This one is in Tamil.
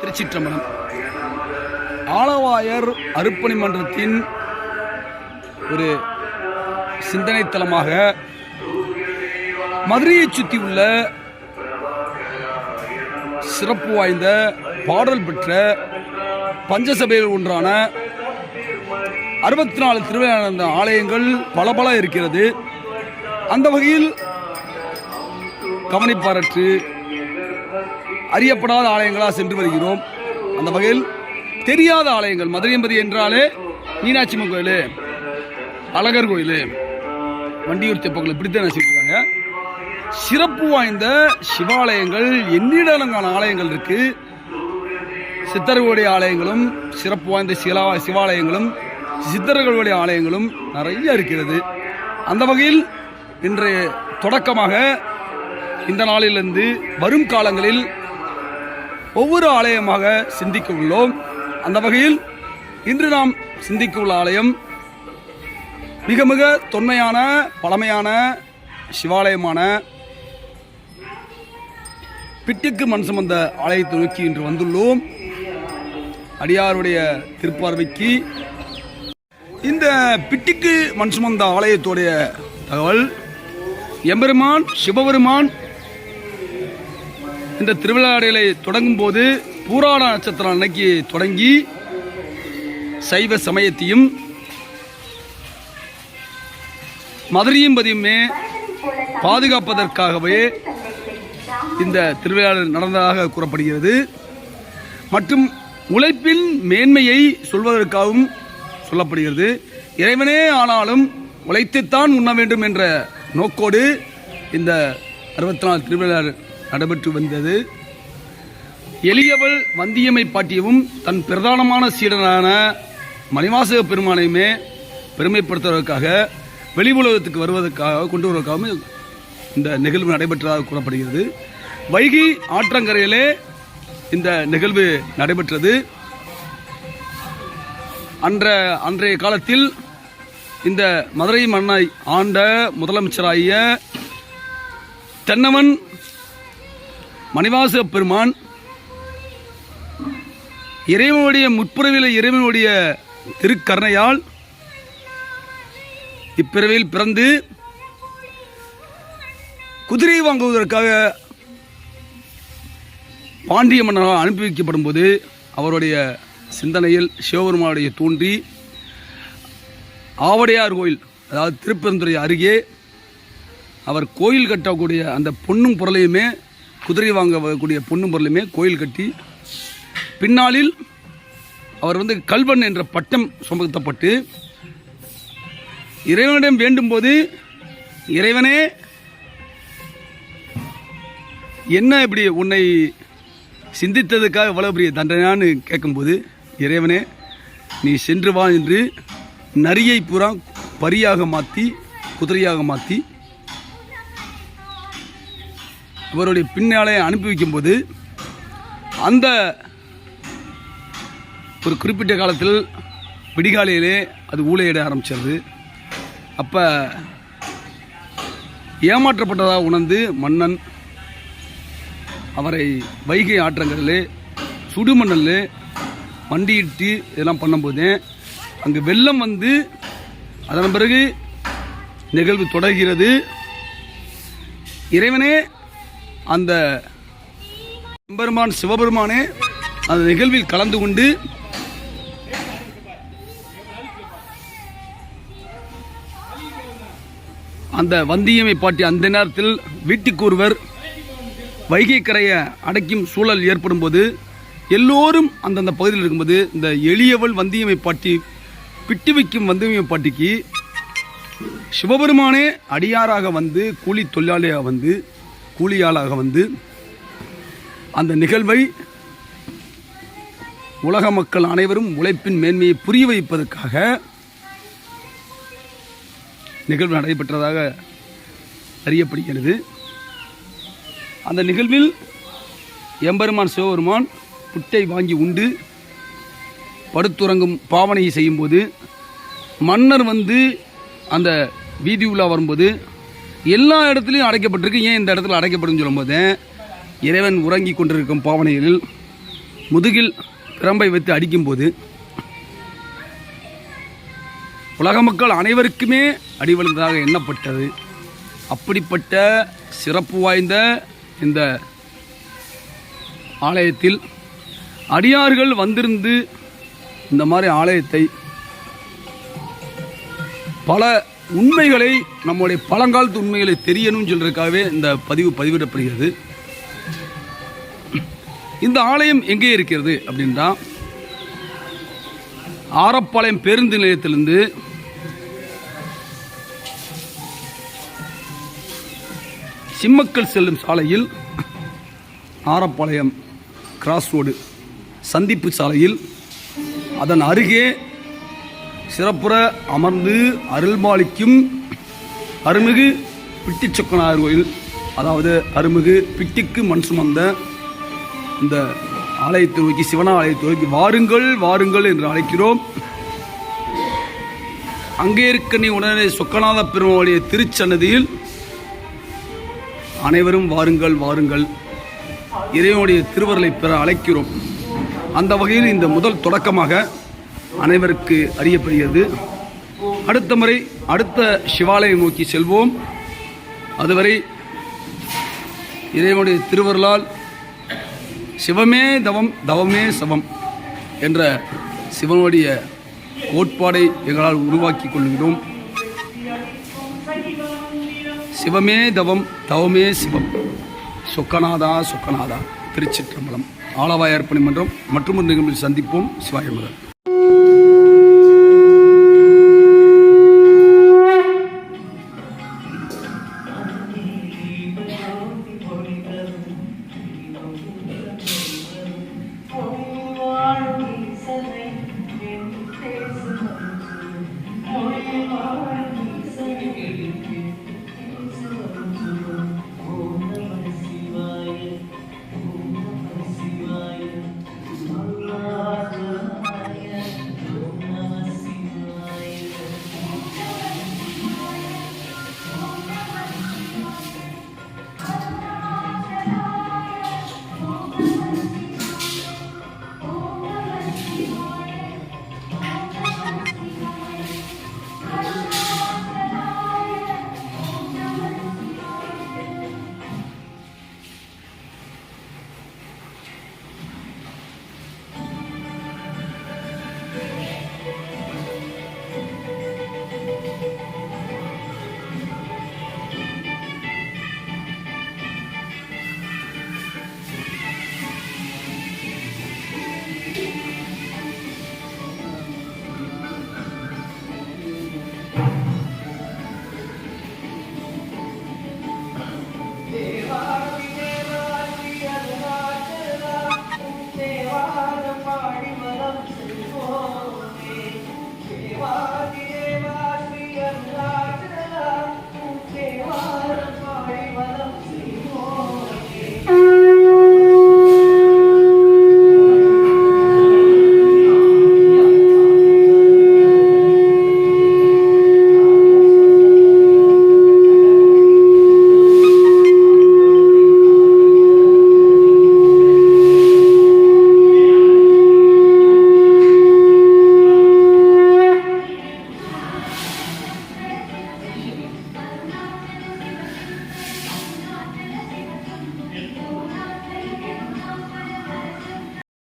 திருச்சிற்றம்பலம். ஆலவாயர் அருப்பணி மன்றத்தின் ஒரு சிந்தனை தலமாக மதுரையை சுற்றி உள்ள சிறப்பு வாய்ந்த பாடல் பெற்ற பஞ்சசபையில் ஒன்றான அறுபத்தி நாலு திருவிழா ஆலயங்கள் பல பல இருக்கிறது. அந்த வகையில் கவனிப்பாரற்று அறியப்படாத ஆலயங்களாக சென்று வருகிறோம். அந்த வகையில் தெரியாத ஆலயங்கள். மதுரையம்பதி என்றாலே மீனாட்சி அம்மன் கோயில் அழகர் கோயில் வண்டியூர் தெப்பங்கள் இப்படித்தான் வச்சுருக்காங்க சிறப்பு வாய்ந்த சிவாலயங்கள் எண்ணிடலங்கான ஆலயங்கள் இருக்கு. சித்தர்களுடைய ஆலயங்களும் சிறப்பு வாய்ந்த சிலா சிவாலயங்களும் சித்தர்களுடைய ஆலயங்களும் நிறைய இருக்கிறது. அந்த வகையில் இன்றைய தொடக்கமாக இந்த நாளிலிருந்து வரும் காலங்களில் ஒவ்வொரு ஆலயமாக சிந்திக்க உள்ளோம். அந்த வகையில் இன்று நாம் சிந்திக்க உள்ள ஆலயம் மிக மிக தொன்மையான பழமையான சிவாலயமான பிட்டுக்கு மண் சுமந்த ஆலயத்தை நோக்கி இன்று வந்துள்ளோம். அடியாருடைய திருப்பார்வைக்கு இந்த பிட்டிக்கு மண் சுமந்த ஆலயத்துடைய தகவல் எம்பெருமான் சிவபெருமான் இந்த திருவிழாடலை தொடங்கும் போது பூராட நட்சத்திரம் அன்னைக்கு தொடங்கி சைவ சமயத்தையும் மதுரையும் பதியுமே பாதுகாப்பதற்காகவே இந்த திருவிழாடல் நடந்ததாக கூறப்படுகிறது. மற்றும் உழைப்பின் மேன்மையை சொல்வதற்காகவும் சொல்லப்படுகிறது. இறைவனே ஆனாலும் உழைத்துத்தான் உண்ண வேண்டும் என்ற நோக்கோடு இந்த அறுபத்தி நாலு திருவிழா நடைபெற்று வந்தது. எளியவள் வந்தியம்மை பாட்டியவும் தன் பிரதானமான சீடனான மணிவாசக பெருமானையுமே பெருமைப்படுத்துவதற்காக வெளி உலகத்துக்கு வருவதற்காக கொண்டு வருவதற்காகவும் இந்த நிகழ்வு நடைபெற்றதாக கூறப்படுகிறது. வைகை ஆற்றங்கரையிலே இந்த நிகழ்வு நடைபெற்றது. அன்ற அன்றைய காலத்தில் இந்த மதுரை மன்னாய் ஆண்ட முதலமைச்சராகிய தென்னவன் மணிவாச பெருமான் இறைவனுடைய முற்பிறவில இறைவனுடைய திருக்கருணையால் இப்பிறவியில் பிறந்து குதிரை வாங்குவதற்காக பாண்டிய மன்னரால் அனுப்பி வைக்கப்படும் போது அவருடைய சிந்தனையில் சிவபெருமானுடைய தோன்றி ஆவடையார் கோயில் அதாவது திருப்பெருந்துறை அருகே அவர் கோயில் கட்டக்கூடிய அந்த பொன்னும் பொருளையுமே குதிரை வாங்கக்கூடிய பொண்ணும் பொருளுமே கோயில் கட்டி பின்னாளில் அவர் வந்து கல்வன் என்ற பட்டம் சுமத்தப்பட்டு இறைவனிடம் வேண்டும்போது இறைவனே என்ன இப்படி உன்னை சிந்தித்ததுக்காக இவ்வளவு பெரிய தண்டனையான்னு கேட்கும்போது இறைவனே நீ சென்று வா என்று நரியை புறா பரியாக மாற்றி குதிரையாக மாற்றி இவருடைய பின்னாலே அனுப்பி வைக்கும்போது அந்த ஒரு குறிப்பிட்ட காலத்தில் விடிகாலையிலே அது ஊழையிட ஆரம்பிச்சிருது. அப்போ ஏமாற்றப்பட்டதாக உணர்ந்து மன்னன் அவரை வைகை ஆற்றங்களில் சுடுமணலில் வண்டியிட்டு இதெல்லாம் பண்ணும்போது அங்கு வெள்ளம் வந்து அதன் பிறகு நிகழ்வு தொடர்கிறது. இறைவனே அந்த பெருமான் சிவபெருமானே அந்த நிகழ்வில் கலந்து கொண்டு அந்த வந்தியமை பாட்டி அந்த நேரத்தில் வீட்டுக்கு ஒருவர் வைகை கரையை அடைக்கும் சூழல் ஏற்படும் போது எல்லோரும் அந்தந்த பகுதியில் இருக்கும்போது இந்த எளியவள் வந்தியமை பாட்டி பிட்டு வைக்கும் வந்தியமை பாட்டிக்கு சிவபெருமானே அடியாராக வந்து கூலி தொழிலாளியாக வந்து கூலியாளாக வந்து அந்த நிகழ்வை உலக மக்கள் அனைவரும் உழைப்பின் மேன்மையை புரிய வைப்பதற்காக நிகழ்வு நடைபெற்றதாக அறியப்படுகிறது. அந்த நிகழ்வில் எம்பெருமான் சிவபெருமான் புட்டை வாங்கி உண்டு படுத்துறங்கும் பாவனையை செய்யும்போது மன்னர் வந்து அந்த வீதி உலா வரும்போது எல்லா இடத்துலையும் அடைக்கப்பட்டிருக்கு. ஏன் இந்த இடத்துல அடைக்கப்படும் சொல்லும்போது இறைவன் உறங்கி கொண்டிருக்கும் பாவனைகளில் முதுகில் பிரம்பை வைத்து அடிக்கும்போது உலக மக்கள் அனைவருக்குமே அடிவிழுந்ததாக எண்ணப்பட்டது. அப்படிப்பட்ட சிறப்பு வாய்ந்த இந்த ஆலயத்தில் அடியார்கள் வந்திருந்து இந்த மாதிரி ஆலயத்தை பல உண்மைகளை நம்முடைய பழங்காலத்து உண்மைகளை தெரியணும்னு சொல்றதுக்காகவே இந்த பதிவு பதிவிடப்படுகிறது. இந்த ஆலயம் எங்கே இருக்கிறது அப்படின்றா ஆரப்பாளையம் பேருந்து நிலையத்திலிருந்து சிம்மக்கல் செல்லும் சாலையில் ஆரப்பாளையம் கிராஸ் ரோடு சந்திப்பு சாலையில் அதன் அருகே சிறப்புற அமர்ந்து அருள்பாலிக்கும் அருமிகு பிட்டி சொக்கனார் கோயில் அதாவது அருமிகு பிட்டிக்கு மண் சுமந்த இந்த ஆலயத்தை நோக்கி சிவன ஆலயத்தை நோக்கி வாருங்கள் வாருங்கள் என்று அழைக்கிறோம். அங்கே இருக்க நீ உடனே சொக்கநாத பெருமாளுடைய திருச்சன்னதியில் அனைவரும் வாருங்கள் வாருங்கள். இறைவனுடைய திருவருளை பெற அழைக்கிறோம். அந்த வகையில் இந்த முதல் தொடக்கமாக அனைவருக்கு அறியப்படுகிறது. அடுத்த முறை அடுத்த சிவாலயம் நோக்கி செல்வோம். அதுவரை இறைவனுடைய திருவருளால் சிவமே தவம் தவமே சவம் என்ற சிவனுடைய கோட்பாடை எங்களால் உருவாக்கி கொள்கிறோம். சிவமே தவம் தவமே சிவம். சொக்கநாதா சொக்கநாதா திருச்சிற்றம்பலம். ஆலவாய் அர்ப்பணி மன்றம் மற்றும் ஒரு நிகழ்வில் சந்திப்போம். சிவாய முதல்